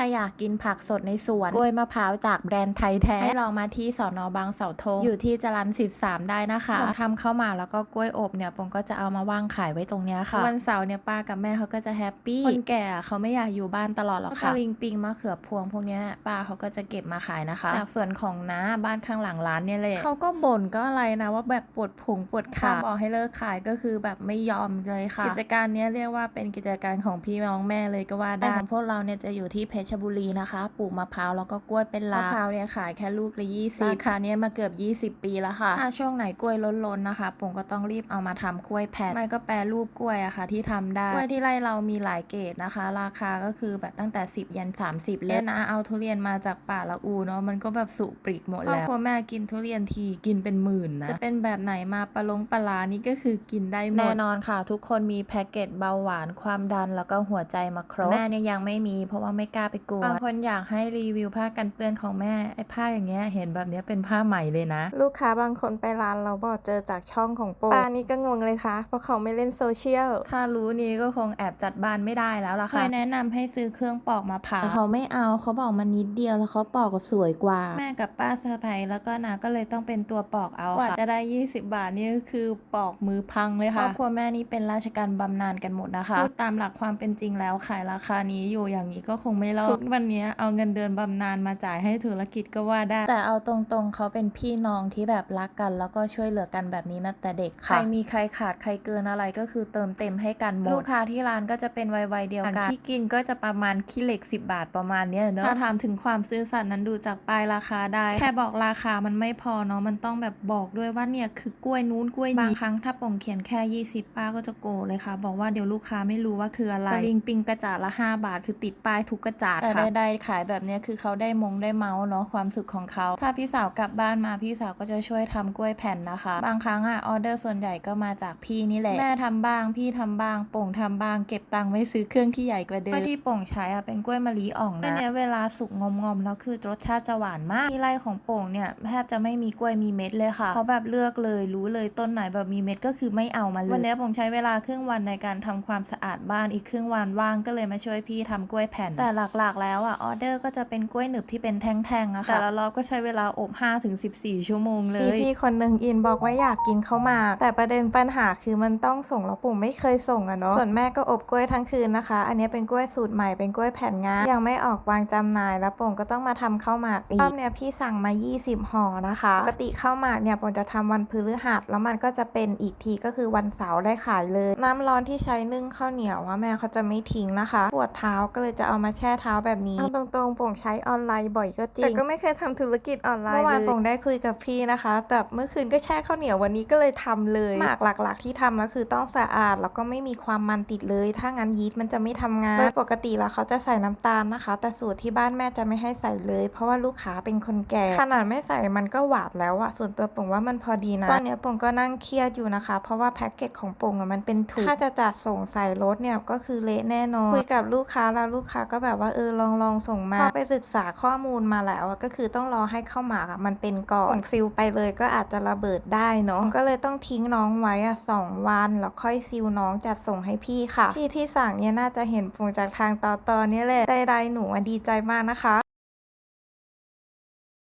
รอยากกินผักสดในสวนกล้วยมะพร้าวจากแบรนด์ไทยแท้ให้ลองมาที่สอนอบางเสาธงอยู่ที่จรัญ13 ได้นะคะผมทำข้าวหมากแล้วก็กล้วยอบเนี่ยผมก็จะเอามาวางขายไว้ตรงเนี้ยค่ะ วันเสาร์เนี่ยป้ากับแม่เขาก็จะแฮปปี้คนแก่อะเขาไม่อยากอยู่บ้านตลอดหรอกค่ะลิงปิงมะเขือพวงพวกเนี้ยป้าเขาก็จะเก็บมาขายนะคะ จากส่วนของน้าบ้านข้างหลังร้านเนี่ยเลยเขาก็บ่นก็อะไรนะว่าแบบปวดพุงปวดขาบอกให้เลิกขายก็คือแบบไม่ยอมเลยค่ะ กิจการเนี้ยเรียกว่าเป็นกิจการของพี่น้องแม่เลยก็ว่าได้ของพวกเราเนี่ยจะอยู่ที่เพชรบุรีนะคะ ปลูกมะพร้าวแล้วก็กล้วยเป็นลามะพร้าวเนี่ยขายแค่ลูกละยี่สิบราคาเนี้ยมาเกือบ 20 ปีแล้วค่ะ ถ้าช่วงไหนกล้วยล้นๆนะคะผมก็ต้องรีบเอามาทำกล้วยแผ่นไม่ก็แปรรูปกล้วยอะค่ะที่ทำได้กล้วยที่ไร่เรามีหลายเกรดนะคะ ราคาก็คือแบบตั้งแต่ 10 ยัน 30 เลยนะเอาทุเรียนมาจากป่าละอูเนาะมันก็แบบสุปริกหมดแล้วครอบครัวแม่กินทุเรียนทีกินเป็นหมื่นนะจะเป็นแบบไหนมาปลาลงปลาลานี่ก็คือกินได้หมดแน่นอนค่ะ ทุกคนมีแพ็กเกจเบาหวานความดันแล้วก็หัวใจมาครบแม่เนี่ยยังไม่มีเพราะว่าไม่กล้าไปกลัวบางคนอยากให้รีวิวผ้ากันเปื้อนของแม่ไอ้ผ้าอย่างเงี้ยเห็นแบบเนี้ยเป็นผ้าใหม่เลยนะ ลูกค้าบางคนไปร้านเราบอกเจอจากช่องของโปป้านี่ก็งงเลยค่ะ เพราะเขาไม่เล่นโซเชียลถ้ารู้นี้ก็คงแอบจัดบ้านไม่ได้แล้วล่ะค่ะเคยแนะนำให้ซื้อเครื่องปอกมะพร้าวแต่เขาไม่เอาเขาบอกมันนิดเดียวแล้วเขาปอกกับสวยกว่า แม่กับป้าสะใภ้แล้วก็นาก็เลยต้องเป็นตัวปอกเอากว่าจะได้ 20 บาทนี่ก็คือปอกมือพังเลยค่ะครอบครัวแม่นี่เป็นราชการบำนาญกันหมดนะคะพูดตามหลักความเป็นจริงแล้วขายราคานี้อยู่อย่างนี้ก็คงไม่รอดทุกวันนี้เอาเงินเดือนบำนาญมาจ่ายให้ธุรกิจก็ว่าได้ แต่เอาตรงๆ เขาเป็นพี่น้องที่แบบรักกัน แล้วก็ช่วยเหลือกันแบบนี้มาแต่เด็กค่ะ ใครมีใครขาดใครเกินอะไรก็คือเติมเต็มให้กันหมด ลูกค้าที่ร้านก็จะเป็นวัยๆเดียวกันที่กินก็จะประมาณขี้เหล็ก 10 บาทประมาณเนี้ยเนอะถ้าถามถึงความซื่อสัตย์นั้นดูจากป้ายราคาได้ แค่บอกราคามันไม่พอเนาะมันต้องแบบบอกด้วยว่าเนี่ยคือกล้วยนู้นกล้วยนี้บางครั้งถ้าป่งเขียนแค่ 20 ป้าก็จะโกรธเลยค่ะ บอกว่าเดี๋ยวลูกค้าไม่รู้ว่าคืออะไรตะลิงปิงกระจาดละ 5 บาทคือติดป้ายทุกกระจาดค่ะแต่ได้ขายแบบนี้คือเขาได้มงได้เมาส์เนาะความสุขของเขาถ้าพี่สาวกลับบ้านมาพี่สาวก็จะช่วยทำกล้วยแผ่นนะคะ บางครั้งอะออเดอร์ส่วนใหญ่ก็มาจากพี่นี่แหละแม่ทำบ้างพี่ทำบ้างโป่งทำบ้างเก็บตังค์ไว้ซื้อเครื่องที่ใหญ่กว่าเดิมกล้วยที่โป่งใช้อะเป็นกล้วยมะลิอ่องนะอันเนี้ยเวลาสุกงอมๆแล้วคือรสชาติจะหวานมากที่ไร่ของโป่งเนี่ยแทบจะไม่มีกล้วยมีเม็ดเลยค่ะเขาแบบเลือกเลยรู้เลยต้นไหนแบบมีเม็ดก็คือไม่เอามาเลยวันนี้ผมใช้เวลาครึ่งวันในการทำความสะอาดบ้านอีกครึ่งวันว่างก็เลยมาช่วยพี่ทำกล้วยแผ่นแต่หลักๆ แล้วอะออเดอร์ก็จะเป็นกล้วยหนึบที่เป็นแท่งๆอะค่ะแต่ละรอบก็ใช้เวลาอบ 5-14 ชั่วโมงเลมียพี่คนหนึ่งอินบอกว่าอยากกินข้าวหมาก แต่ประเด็นปัญหาคือมันต้องส่งแล้วปุ่มไม่เคยส่งอะเนาะส่วนแม่ก็อบกล้วยทั้งคืนนะคะ อันนี้เป็นกล้วยสูตรใหม่เป็นกล้วยแผ่นงายังไม่ออกวางจำหน่ายแล้วปุ่มก็ต้องมาทำข้าวหมากอีกรอบเนี้ยพี่สั่งมา 20ห่อนะคะปกติข้าวหมากเนี่ยปุ่มจะทำวันพฤหัสแล้วมันก็จะเป็นอีกทีก็คือวันเสาร์ได้ขายเลย น้ำร้อนที่ใช้นึ่งข้าวเหนียวว่าแม่เขาจะไม่ทิ้งนะคะ ปวดเท้าก็เลยจะเอามาแช่เท้าแบบนี้เอาตรงๆปุ่มใช้ออนไลน์บ่อยก็จริง แต่ก็ไม่เคยทำธุรกิจออนไลน์เมื่อวานปงได้คุยกับพี่นะคะแบบเมื่อคืนก็แช่ข้าวเหนียววันนี้ก็เลยทำเลยหมากหลัก ๆ ที่ทำแล้วคือต้องสะอาดแล้วก็ไม่มีความมันติดเลย ถ้างั้นยีสต์มันจะไม่ทำงานโดยปกติแล้วเขาจะใส่น้ำตาลนะคะ แต่สูตรที่บ้านแม่จะไม่ให้ใส่เลย เพราะว่าลูกค้าเป็นคนแก่ ขนาดไม่ใส่มันก็หวานแล้วอะส่วนตัวปงว่ามันพอดีนะตอนเนี้ยปงก็นั่งเครียดอยู่นะคะ เพราะว่าแพ็กเกจของปงอะมันเป็นถุงถ้าจะจัดส่งใส่รถเนี่ยก็คือเละแน่นอนคุยกับลูกค้าแล้วลูกค้าก็แบบว่าเออลองลองส่งมาพอไปศึกษาข้อมูลมาแล้วอะก็คือต้องรอให้ข้าวหมากอะมันเป็นก่อนซิลไปเลยก็อาจจะระเบิดได้เนาะก็เลยต้องทิ้งน้องไว้อะสองวันแล้วค่อยซิลน้องจัดส่งให้พี่ค่ะ พี่ที่สั่งเนี่ยน่าจะเห็นผงจากทางต่อตอนนี้แหละใดๆหนูอะดีใจมากนะคะ